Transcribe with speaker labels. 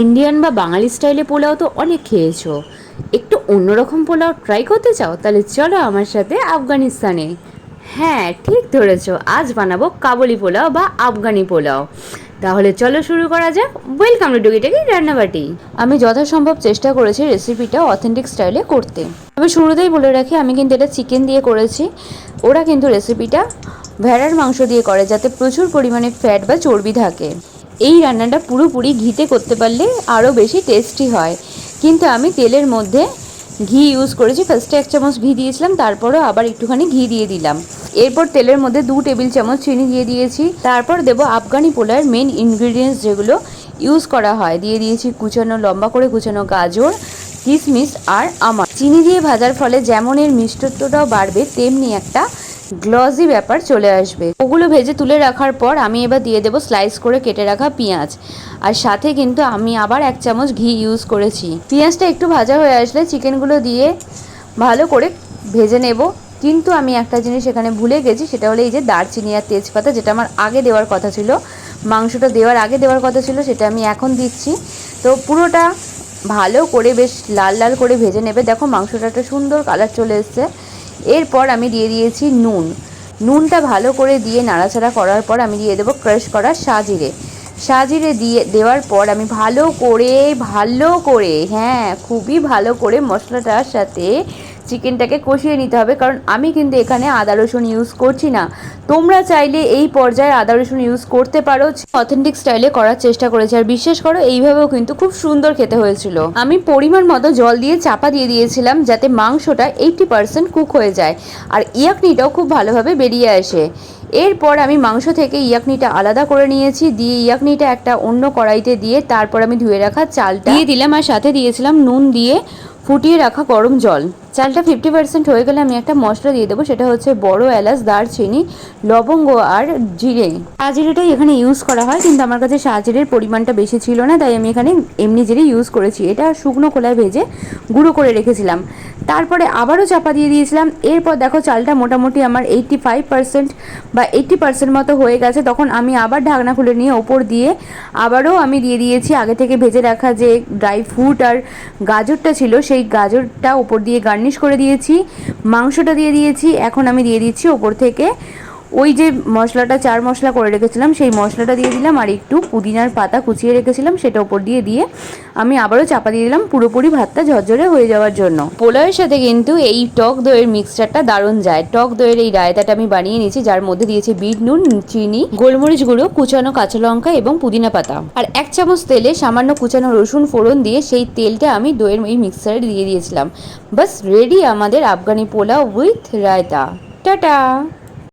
Speaker 1: Indian বা বাঙালি স্টাইলে পোলাও তো অনেক খেয়েছো। একটু অন্যরকম পোলাও ট্রাই করতে চাও? তাহলে চলো আমার সাথে আফগানিস্তানে। হ্যাঁ ঠিক ধরেছো। আজ বানাবো কাবুলি পোলাও বা আফগানি পোলাও। তাহলে চলো শুরু করা যাক। ওয়েলকাম টু ডুগিটাকি রান্নাবাটি। আমি যথাসম্ভব চেষ্টা করেছি রেসিপিটা অথেন্টিক স্টাইলে করতে। তবে শুরুতেই বলে রাখি, আমি কিন্তু এটা চিকেন দিয়ে করেছি। ওরা কিন্তু রেসিপিটা ভেড়ার মাংস দিয়ে করে, যাতে প্রচুর পরিমাণে ফ্যাট বা চর্বি থাকে। এই রান্নাটা পুরোপুরি ঘিতে করতে পারলে আরও বেশি টেস্টি হয়। কিন্তু আমি তেলের মধ্যে ঘি ইউজ করেছি। ফার্স্টে এক চামচ ঘি দিয়েছিলাম তারপরে আবার একটুখানি ঘি দিয়ে দিলাম। এরপর তেলের মধ্যে দু টেবিল চামচ চিনি দিয়ে দিয়েছি। তারপর দেবো আফগানি পোলার মেন ইনগ্রিডিয়েন্টস যেগুলো ইউজ করা হয়। দিয়ে দিয়েছি কুচানো লম্বা করে কুচানো গাজর কিশমিশ আর আমার। চিনি দিয়ে ভাজার ফলে যেমন এর মিষ্টত্বটাও বাড়বে, তেমনি একটা গ্লসি ব্যাপার চলে আসবে। ওগুলো ভেজে তুলে রাখার পর আমি এবার দিয়ে দেবো স্লাইস করে কেটে রাখা পেঁয়াজ। আর সাথে কিন্তু আমি আবার এক চামচ ঘি ইউজ করেছি। পেঁয়াজটা একটু ভাজা হয়ে আসলে চিকেনগুলো দিয়ে ভালো করে ভেজে নেব। কিন্তু আমি একটা জিনিস এখানে ভুলে গেছি, সেটা হলো এই যে দারচিনি আর তেজপাতা, যেটা আমার আগে দেওয়ার কথা ছিল, মাংসটা দেওয়ার আগে দেওয়ার কথা ছিল, সেটা আমি এখন দিচ্ছি। তো পুরোটা ভালো করে বেশ লাল লাল করে ভেজে নেবে। দেখো মাংসটা একটা সুন্দর কালার চলে এসছে। এরপর আমি দিয়ে দিয়েছি নুন। নুনটা ভালো করে দিয়ে নাড়াচাড়া করার পর আমি দিয়ে দেবো ক্রাশ করা সাজিরে। সাজিরে দিয়ে দেওয়ার পর আমি ভালো করে ভালো করে হ্যাঁ খুবই ভালো করে মশলাটার সাথে চিকেনটাকে কষিয়ে নিতে হবে, কারণ আমি কিন্তু এখানে আদা রসুন ইউজ করছি না। তোমরা চাইলে এই পর্যায়ে আদা রসুন ইউজ করতে পারো। অথেন্টিক স্টাইলে করার চেষ্টা করেছি, আর বিশ্বাস করো, এইভাবেও কিন্তু খুব সুন্দর খেতে হয়েছিল। আমি পরিমাণ মতো জল দিয়ে চাপা দিয়ে দিয়েছিলাম, যাতে মাংসটা এইটটি পার্সেন্ট কুক হয়ে যায়, আর ইয়াকনিটাও খুব ভালোভাবে বেরিয়ে আসে। এরপর আমি মাংস থেকে ইয়াকনিটা আলাদা করে নিয়েছি, দিয়ে ইয়াকনিটা একটা অন্য কড়াইতে দিয়ে তারপর আমি ধুয়ে রাখা চালটা দিয়ে দিলাম আর সাথে দিয়েছিলাম নুন দিয়ে ফুটিয়ে রাখা গরম জল। চালটা ফিফটি পার্সেন্ট হয়ে গেলে আমি একটা মশলা দিয়ে দেবো, সেটা হচ্ছে বড় এলাচ, দারচিনি, লবঙ্গ আর জিরে। সাজিরেটাই এখানে ইউজ করা হয়, কিন্তু আমার কাছে সাজিরের পরিমাণটা বেশি ছিল না, তাই আমি এখানে এমনি জিরে ইউজ করেছি। এটা শুকনো খোলায় ভেজে গুঁড়ো করে রেখেছিলাম। তারপরে আবারও চাপা দিয়ে দিয়েছিলাম। এরপর দেখো চালটা মোটামুটি আমার এইটটি ফাইভ পার্সেন্ট বা এইটটি পার্সেন্ট মতো হয়ে গেছে। তখন আমি আবার ঢাকনা খুলে নিয়ে ওপর দিয়ে আবারও আমি দিয়ে দিয়েছি। আগে থেকে ভেজে রাখা যে ড্রাই ফ্রুট আর গাজরটা ছিল, সেই গাজরটা ওপর দিয়ে গার্নিশ করে দিয়েছি। মাংসটা দিয়ে দিয়েছি। এখন আমি দিয়ে দিচ্ছি ওপর থেকে ওই যে মশলাটা, চার মশলা করে রেখেছিলাম, সেই মশলাটা দিয়ে দিলাম আর একটু পুদিনার পাতা কুচিয়ে রেখেছিলাম, সেটা ওপর দিয়ে দিয়ে আমি আবারও চাপা দিয়ে দিলাম, পুরোপুরি ভাতটা ঝরঝরে হয়ে যাওয়ার জন্য। পোলাওয়ের সাথে কিন্তু এই টক দইয়ের মিক্সচারটা দারুণ যায়। টক দইয়ের এই রায়তাটা আমি বানিয়ে নিয়েছি, যার মধ্যে দিয়েছি বিট, নুন, চিনি, গোলমরিচ গুঁড়ো, কুচানো কাঁচা লঙ্কা এবং পুদিনা পাতা। আর এক চামচ তেলে সামান্য কুচানো রসুন ফোড়ন দিয়ে সেই তেলটা আমি দইয়ের এই মিক্সচারে দিয়ে দিয়েছিলাম। বাস রেডি আমাদের আফগানি পোলাও উইথ রায়তা। টাটা!